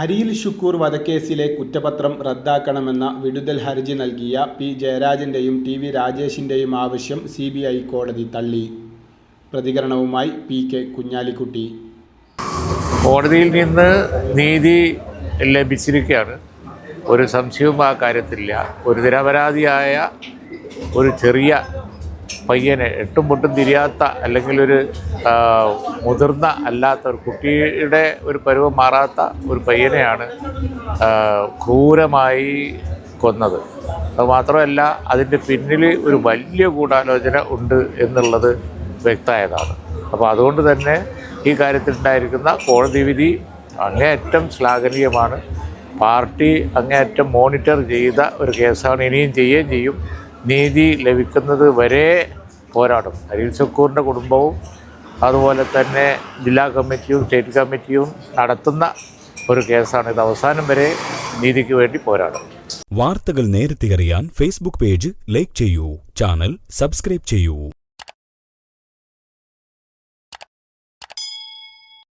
അരിയിൽ ഷുക്കൂർ വധക്കേസിലെ കുറ്റപത്രം റദ്ദാക്കണമെന്ന വിടുതൽ ഹർജി നൽകിയ പി ജയരാജന്റെയും ടി വി രാജേഷിന്റെയും ആവശ്യം സി ബി ഐ കോടതി തള്ളി. പ്രതികരണവുമായി പി കെ കുഞ്ഞാലിക്കുട്ടി. കോടതിയിൽ നിന്ന് നീതി ലഭിച്ചിരിക്കുകയാണ്. ഒരു സംശയവും ആ കാര്യത്തിലില്ല. ഒരു നിരപരാധിയായ ഒരു ചെറിയ പയ്യനെ എട്ടും പൊട്ടും തിരിയാത്ത അല്ലെങ്കിൽ ഒരു മുതിർന്ന അല്ലാത്ത ഒരു കുട്ടിയുടെ ഒരു പരുവം മാറാത്ത ഒരു പയ്യനെയാണ് ക്രൂരമായി കൊന്നത്. അത് മാത്രമല്ല അതിന്റെ പിന്നിൽ ഒരു വലിയ ഗൂഢാലോചന ഉണ്ട് എന്നുള്ളത് വ്യക്തമായതാണ്. അപ്പോൾ അതുകൊണ്ട് തന്നെ ഈ കാര്യത്തിലുണ്ടായിരിക്കുന്ന കോടതി വിധി അങ്ങേയറ്റം ശ്ലാഘനീയമാണ്. പാർട്ടി അങ്ങേയറ്റം മോണിറ്റർ ചെയ്ത ഒരു കേസാണ് ഇനിയും ചെയ്യുകയും ചെയ്യും. നീതി ലഭിക്കുന്നത് വരെ പോരാടും. അരിൽ സക്കൂറിന്റെ കുടുംബവും അതുപോലെ തന്നെ ജില്ലാ കമ്മിറ്റിയും സ്റ്റേറ്റ് കമ്മിറ്റിയും നടത്തുന്ന ഒരു കേസാണ്. ഇത് അവസാനം വരെ നീതിക്ക് വേണ്ടി പോരാടും. വാർത്തകൾ നേരത്തെ അറിയാൻ ഫേസ്ബുക്ക് പേജ് ലൈക്ക് ചെയ്യൂ. ചാനൽ സബ്സ്ക്രൈബ് ചെയ്യൂ.